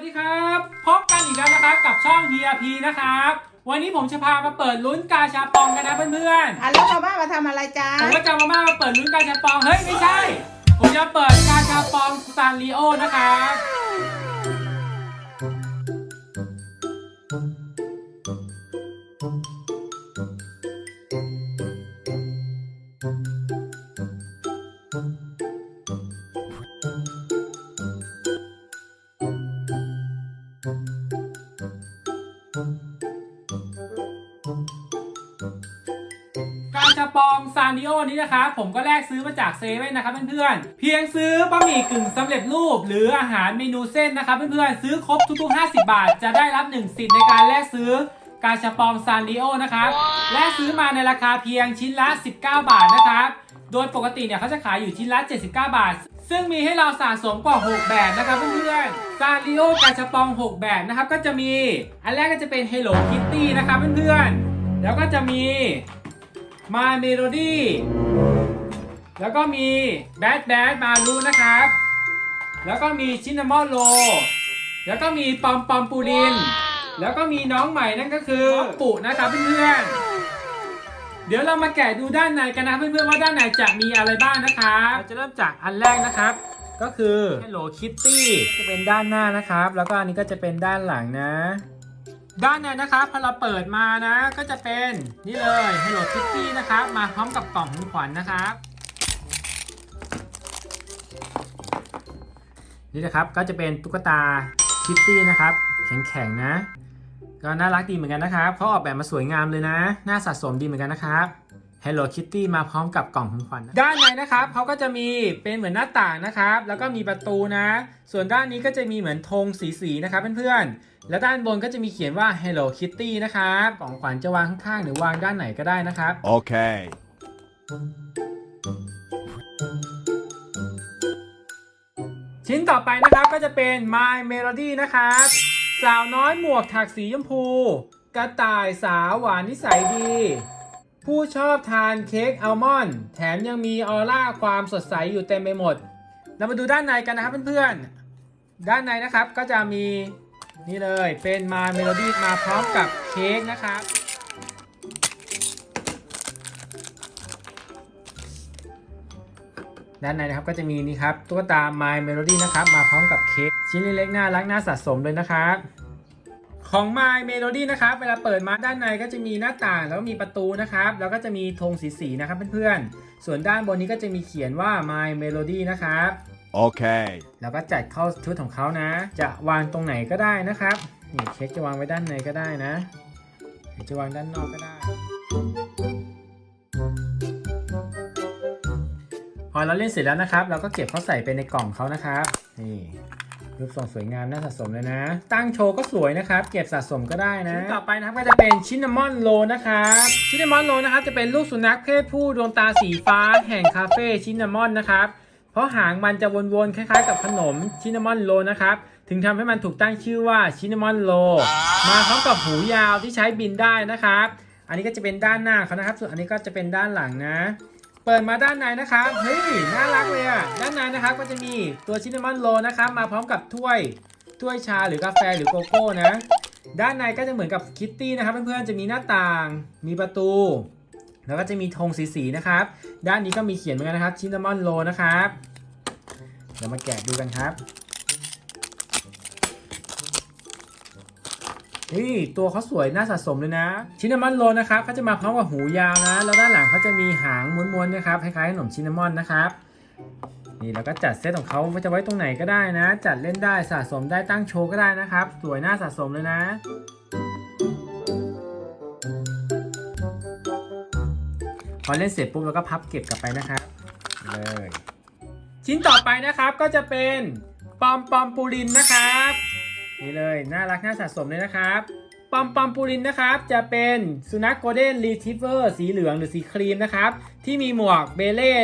วัสดีครับ พบกันอีกแล้วนะครับกับช่อง HRP นะครับ วันนี้ผมจะพามาเปิดลุ้นกาชาปองกันนะเพื่อนอะแล้วมาบ้ามาทำอะไรจ้าๆ ผมก็จะมามาเปิดลุ้นกาชาปอง เฮ้ยไม่ใช่ ผมจะเปิดกาชาปองซานริโอนะครับ กาชาปองซานริโอนี้นะครับผมก็แลกซื้อมาจากเซเว่นนะครับเพื่อนๆ เพียงซื้อบะหมี่กึ่งสำเร็จรูป หรืออาหารเมนูเส้นนะครับเพื่อนๆ ซื้อครบทุกๆ 50 บาท จะได้รับ 1 สิทธิ์ในการแลกซื้อกาชาปองซานริโอนะครับแลกซื้อมาในราคาเพียงชิ้นละ 19 บาทนะครับ โดยปกติเนี่ยเขาจะขายอยู่ชิ้นละ 79 บาท ซึ่งมีให้เราสะสมกว่า 6 แบบนะครับเพื่อนๆซาริโอกาชาปอง 6 แบบนะครับ ก็จะมี อันแรกก็จะเป็น Hello Kitty นะครับเพื่อนๆ แล้วก็จะมี My Melody แล้วก็มี Bad Bad มารูนะครับ แล้วก็มีชิน n ม m โ n แล้วก็มีปอมปอมปูริน แล้วก็มีน้องใหม่นั่นก็คือปุนะครับเพื่อนๆ เดี๋ยวเรามาแกะดูด้านในกันนะเพื่อนๆว่าด้านในจะมีอะไรบ้างนะครับเราจะเริ่มจากอันแรกนะครับ ก็คือ Hello Kitty จะเป็นด้านหน้านะครับ แล้วก็อันนี้ก็จะเป็นด้านหลังนะ ด้านในนะครับพอเราเปิดมานะ ก็จะเป็นนี่เลย Hello Kitty นะครับ มาพร้อมกับกล่องของขวัญนะครับนี่นะครับก็จะเป็นตุ๊กตาคิตตี้นะครับ แข็งๆนะ ก็น่ารักดีเหมือนกันนะครับเขาออกแบบมาสวยงามเลยนะ น่าสะสมดีเหมือนกันนะครับ Hello Kitty มาพร้อมกับกล่องของขวัญนะด้านในนะครับเขาก็จะมีเป็นเหมือนหน้าต่างนะครับ แล้วก็มีประตูนะ ส่วนด้านนี้ก็จะมีเหมือนธงสีๆนะครับเพื่อนๆ แล้วด้านบนก็จะมีเขียนว่า Hello Kitty นะครับกล่องขวัญจะวางข้างๆหรือวางด้านไหนก็ได้นะครับ Okay. ชิ้นต่อไปนะครับก็จะเป็น My Melody นะครับ สาวน้อยหมวกถักสีชมพู กระต่ายสาวหวานนิสัยดี ผู้ชอบทานเค้กอัลมอนด์แถมยังมีออร่าความสดใสอยู่เต็มไปหมด เรามาดูด้านในกันนะครับเพื่อนๆ ด้านในนะครับก็จะมีนี่เลยเป็นมาเมโลดี้มาพร้อมกับเค้กนะครับ ด้านในนะครับก็จะมีนี่ครับตุ๊กตา My Melody นะครับมาพร้อมกับเค้กชิ้นเล็กๆน่ารักน่าสะสมเลยนะครับของ My Melody นะครับเวลาเปิดมาด้านในก็จะมีหน้าต่างแล้วก็มีประตูนะครับแล้วก็จะมีธงสีๆนะครับเพื่อนๆ ส่วนด้านบนนี้ก็จะมีเขียนว่า My Melody นะครับ Okay. แล้วก็จัดเข้าชุดของเขานะ จะวางตรงไหนก็ได้นะครับนี่เค้กจะวางไว้ด้านในก็ได้นะหรือจะวางด้านนอกก็ได้ อเราเล่นเสร็จแล้วนะครับ เราก็เก็บเขาใส่ไปในกล่องเขานะครับ นี่รูปทรงสวยงามน่าสะสมเลยนะ ตั้งโชว์ก็สวยนะครับ เก็บสะสมก็ได้นะ ต่อไปนะครับก็จะเป็นชินนามอนโลนะครับชินนามอนโลนะครับจะเป็นลูกสุนัขเพศผู้ดวงตาสีฟ้า แห่งคาเฟ่ชินนามอนนะครับ เพราะหางมันจะวนๆคล้ายๆ กับขนมชินนามอนโลนะครับ ถึงทำให้มันถูกตั้งชื่อว่าชินนามอนโล มาพร้อมกับหูยาวที่ใช้บินได้นะครับ อันนี้ก็จะเป็นด้านหน้าเขานะครับ ส่วนอันนี้ก็จะเป็นด้านหลังนะ เปิดมาด้านในนะครับเฮ้ยน่ารักเลยอะด้านในนะครับก็จะมีตัวชินนามอนโลนะครับมาพร้อมกับถ้วยถ้วยชาหรือกาแฟหรือโกโก้นะ ด้านในก็จะเหมือนกับคิตตี้นะครับเพื่อนๆจะมีหน้าต่าง มีประตู แล้วก็จะมีธงสีๆนะครับ ด้านนี้ก็มีเขียนเหมือนกันนะครับชินนามอนโลนะครับเดี๋ยวมาแกะดูกันครับ นี่ตัวเขาสวยน่าสะสมเลยนะ ชินนามอนโรลนะครับเขาจะมาพร้อมกับหูยาวนะ แล้วด้านหลังเขาจะมีหางม้วนๆนะครับคล้ายๆขนมชินนามอนนะครับนี่แล้วก็จัดเซตของเขาว่าจะไว้ตรงไหนก็ได้นะ จัดเล่นได้สะสมได้ตั้งโชว์ก็ได้นะครับ สวยน่าสะสมเลยนะพอเล่นเสร็จปุ๊บเราก็พับเก็บกลับไปนะครับเลยชิ้นต่อไปนะครับก็จะเป็นปอมปอมปูรินนะครับ นี่เลยน่ารักน่าสะสมเลยนะครับปอมปอมปูรินนะครับ จะเป็นสุนัขโกลเด้นรีท i เวอร์สีเหลืองหรือสีครีมนะครับ ที่มีหมวกเบเล่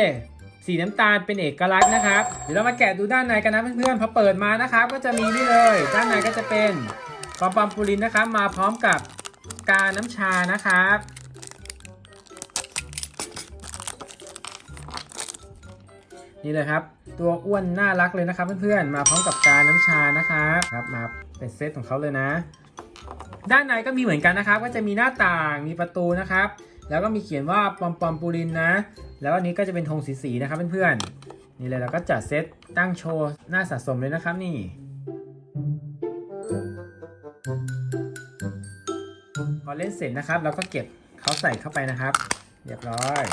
สีน้ำตาลเป็นเอกลักษณ์นะครับ เดี๋ยวเรามาแกะดูด้านในกันนะเพื่อนๆพอเปิดมานะครับ ก็จะมีนี่เลย ด้านในก็จะเป็นปอมปอมปูรินนะครับ มาพร้อมกับกาน้ำชานะครับ นี่เลยครับ ตัวอ้วนน่ารักเลยนะครับเพื่อนๆ มาพร้อมกับการน้ำชานะครับครับมาเป็นเซตของเขาเลยนะ ด้านในก็มีเหมือนกันนะครับ ก็จะมีหน้าต่างมีประตูนะครับ แล้วก็มีเขียนว่าปอมปอมปูรินนะ แล้วอันนี้ก็จะเป็นธงสีๆนะครับเพื่อนๆนี่เลยเราก็จัดเซตตั้งโชว์หน้าสะสมเลยนะครับนี่พอเล่นเสร็จนะครับ เราก็เก็บเขาใส่เข้าไปนะครับ เรียบร้อย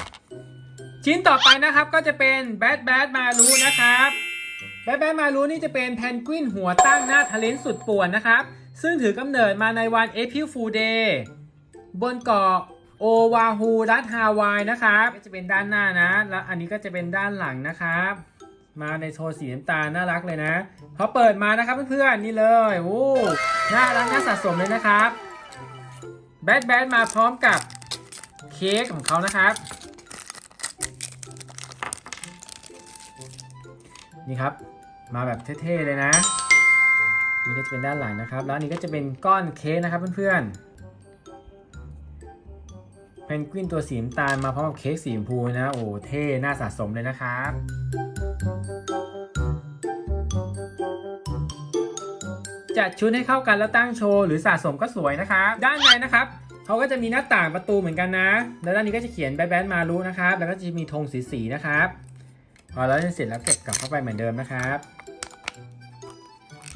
ชิ้นต่อไปนะครับก็จะเป็นแบดแบดมารูนะครับแบดแบดมารูนี่จะเป็นแพนกวินหัวตั้งหน้าทะเลนสุดป่วนนะครับ ซึ่งถือกำเนิดมาในวัน April Fool Day บนเกาะโอวาฮูรัฐฮาวายนะครับก็จะเป็นด้านหน้านะ แล้วอันนี้ก็จะเป็นด้านหลังนะครับ มาในโทนสีน้ำตาลน่ารักเลยนะพอเปิดมานะครับเพื่อนๆนี่เลยโอ้น่ารักน่าสะสมเลยนะครับแบดแบดมาพร้อมกับเค้กของเขานะครับ นี่ครับ มาแบบเท่ๆเลยนะ นี่ก็จะเป็นด้านหลังนะครับแล้วนนี้ก็จะเป็นก้อนเค้กนะครับเพื่อนๆเพนกวินตัวสีน้ำตาลมาพร้อมกับเค้กสีชมพูนะโอ้เท่น่าสะสมเลยนะครับจัดชุดให้เข้ากันแล้วตั้งโชว์หรือสะสมก็สวยนะครับ ด้านในนะครับเขาก็จะมีหน้าต่างประตูเหมือนกันนะ แล้วด้านนี้ก็จะเขียนแบดแบดมารู้นะครับ แล้วก็จะมีธงสีๆนะครับ พอเราเล่นเสร็จแล้วเก็บกลับเข้าไปเหมือนเดิมนะครับ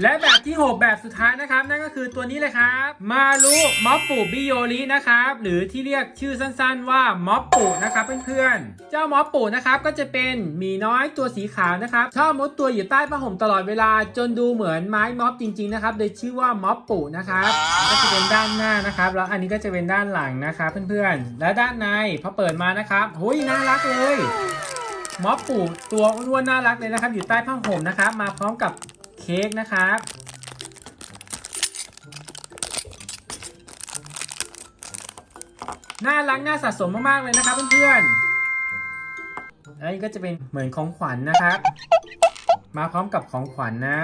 และแบบที่ 6 แบบสุดท้ายนะครับ นั่นก็คือตัวนี้เลยครับมารุม็อบปูบิโยรินะครับ หรือที่เรียกชื่อสั้นๆว่าม็อบปูนะครับเพื่อนๆ เจ้าม็อบปูนะครับก็จะเป็นหมีน้อยตัวสีขาวนะครับชอบมุดตัวอยู่ใต้ผ้าห่มตลอดเวลาจนดูเหมือนไม้ม็อบจริงๆนะครับโดยชื่อว่าม็อบปูนะครับก็จะเป็นด้านหน้านะครับ แล้วอันนี้ก็จะเป็นด้านหลังนะครับเพื่อนๆ และด้านในพอเปิดมานะครับหุยน่ารักเลย ม็อบปูตัวอ้วนน่ารักเลยนะครับ อยู่ใต้ผ้าห่มนะครับ มาพร้อมกับเค้กนะครับน่ารักน่าสะสมมากๆเลยนะครับเพื่อนๆแล้วนี่ก็จะเป็นเหมือนของขวัญนะครับ มาพร้อมกับของขวัญนะ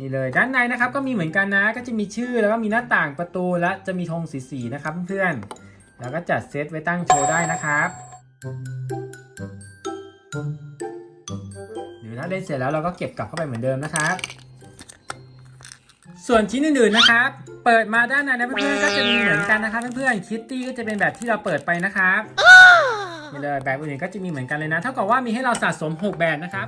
นี่เลยด้านในนะครับก็มีเหมือนกันนะ ก็จะมีชื่อแล้วก็มีหน้าต่างประตูและจะมีธงสีๆนะครับเพื่อนๆแล้วก็จัดเซตไว้ตั้งโชว์ได้นะครับ เดี๋ยวถ้าเล่นเสร็จแล้วเราก็เก็บกลับเข้าไปเหมือนเดิมนะครับ ส่วนชิ้นอื่นๆนะครับ เปิดมาด้านในนะเพื่อนๆก็จะมีเหมือนกันนะครับเพื่อนๆคิตตี้ก็จะเป็นแบบที่เราเปิดไปนะครับนี่เลยแบบอื่นๆก็จะมีเหมือนกันเลยนะ เท่ากับว่ามีให้เราสะสม 6 แบบนะครับ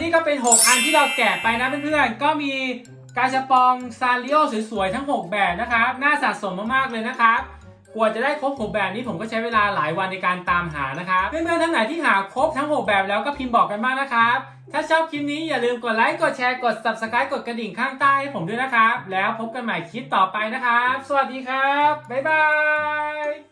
นี่ก็เป็น 6 อันที่เราแกะไปนะเพื่อนๆ ก็มีกาชาปองซาริโอสวยๆ ทั้ง 6 แบบนะครับ น่าสะสมมากๆเลยนะครับกว่าจะได้ครบ 6 แบบนี้ผมก็ใช้เวลาหลายวันในการตามหานะครับ เพื่อนๆ ท่านไหนที่หาครบทั้ง 6 แบบแล้วก็พิมพ์บอกกันบ้างนะครับ ถ้าชอบคลิปนี้อย่าลืมกดไลค์ กดแชร์ กด subscribe กดกระดิ่งข้างใต้ให้ผมด้วยนะครับ แล้วพบกันใหม่คลิปต่อไปนะครับ สวัสดีครับ บ๊ายบาย